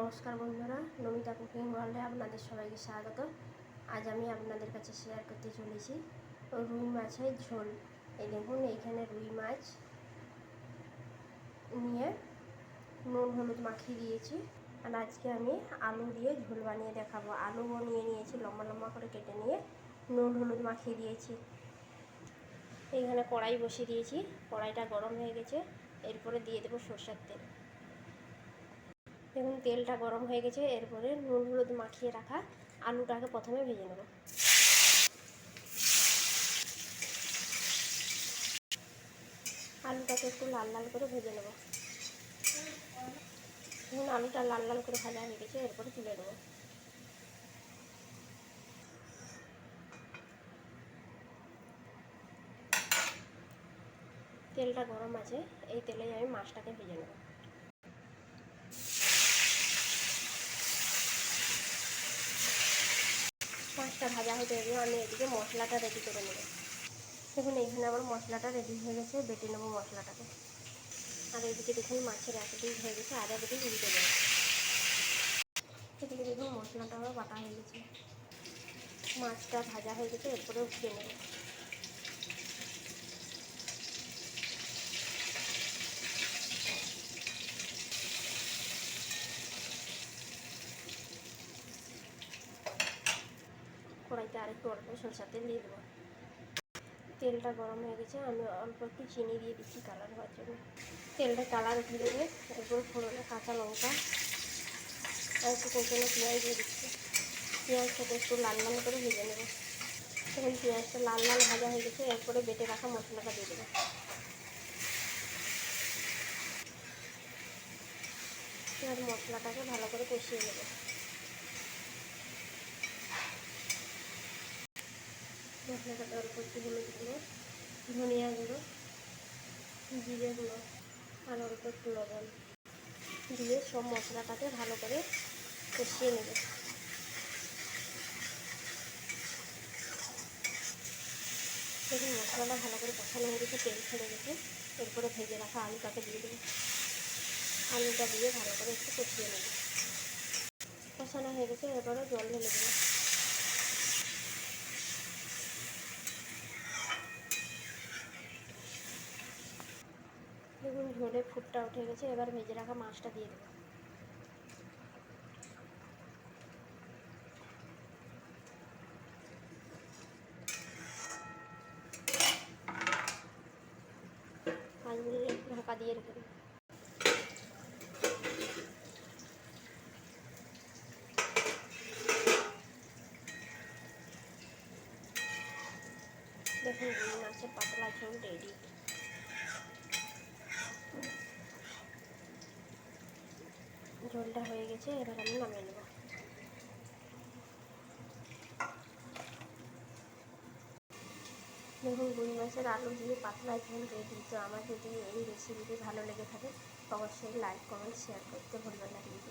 নমস্কার বন্ধুরা, নমিতা কুকিং ওয়ার্ল্ডে আপনাদের সবাইকে স্বাগত। আজ আমি আপনাদের কাছে শেয়ার করতে চলেছি রুই মাছের ঝোল। এই দেখুন, এইখানে রুই মাছ নিয়ে নুন, হলুদ মাখিয়ে দিয়েছি। আর আজকে আমি আলু দিয়ে ঝোল বানিয়ে দেখাবো। আলু নিয়ে নিয়েছি, লম্বা লম্বা করে কেটে নিয়ে নুন, হলুদ মাখিয়ে দিয়েছি। এইখানে কড়াই বসিয়ে দিয়েছি, কড়াইটা গরম হয়ে গেছে, এরপরে দিয়ে দেবো সর্ষের তেল। দেখুন, তেলটা গরম হয়ে গেছে। এরপরে নুন হলুদ মাখিয়ে রাখা আলুটাকে প্রথমে ভেজে নেব। আলুটাকে একটু লাল লাল করে ভেজে নেব। দেখুন, আলুটা লাল লাল করে ভাজা হয়ে গেছে, এরপরে তুলে নেব। তেলটা গরম আছে, এই তেলে আমি মাছটাকে ভেজে নেব। মাছটা ভাজা হতে গেলে আমি এদিকে মশলাটা রেডি করে নেব। দেখুন, এইখানে আমার মশলাটা রেডি হয়ে গেছে, বেটে নেব মশলাটাকে। আর এদিকে দেখুন, মাছের এক দিন হয়ে গেছে, আদা এক দিয়ে দেবো এদিকে দেখুন, মশলাটা আমার বাটা হয়ে গেছে। মাছটা ভাজা হয়ে গেছে এরপরে উঠিয়ে নেব। কড়াইতে আরেকটু অল্প সরষার তেল দিয়ে দেবো। তেলটা গরম হয়ে গেছে, আমি অল্প একটু চিনি দিয়ে দিচ্ছি কালার হওয়ার জন্য। তেলটা কালার উঠে দেবে, এরপর ফোড়নে কাঁচা লঙ্কা, আর একটু কোচনো পেঁয়াজ দিয়ে দিচ্ছি। পেঁয়াজটাকে একটু লাল লাল করে ভেজে নেব। তখন পেঁয়াজটা লাল লাল ভাজা হয়ে গেছে, এরপরে বেটে রাখা মশলাটা দিয়ে দেবো। এবার মশলাটাকে ভালো করে কষিয়ে নেব। মশলাটাতে অল্প একটু হলুদ গুঁড়ো ধনিয়া গুঁড়ো জিরে গুঁড়ো আর অল্প একটু লবণ দিয়ে সব মশলাটাকে ভালো করে কষিয়ে নেবে। দেখুন মশলাটা ভালো করে কষানো হয়ে গেছে তেল ছেড়ে গেছে এরপরে ভেজে রাখা আলুটাকে দিয়ে দেবো আলুটা দিয়ে ভালো করে একটু কষিয়ে নেবে কষানো হয়ে গেছে এরপরে জল ঢেলে দেবো। দেখুন ঝোলে ফুটটা উঠে গেছে, এবার ভেজে রাখা মাছটা দিয়ে দেবো। ঢাকা দিয়ে রেখে দেবো। দেখুন মাছের পাতলা ঝোল রেডি ঝোলটা হয়ে গেছে, এবার আমি নামিয়ে নেব। দেখুন, রুই মাছের আলু দিয়ে পাতলা ঝোল রেডি তো আমার যদি এই রেসিপিটি ভালো লেগে থাকে, অবশ্যই লাইক কমেন্ট শেয়ার করতে ভুলবেন না কিন্তু।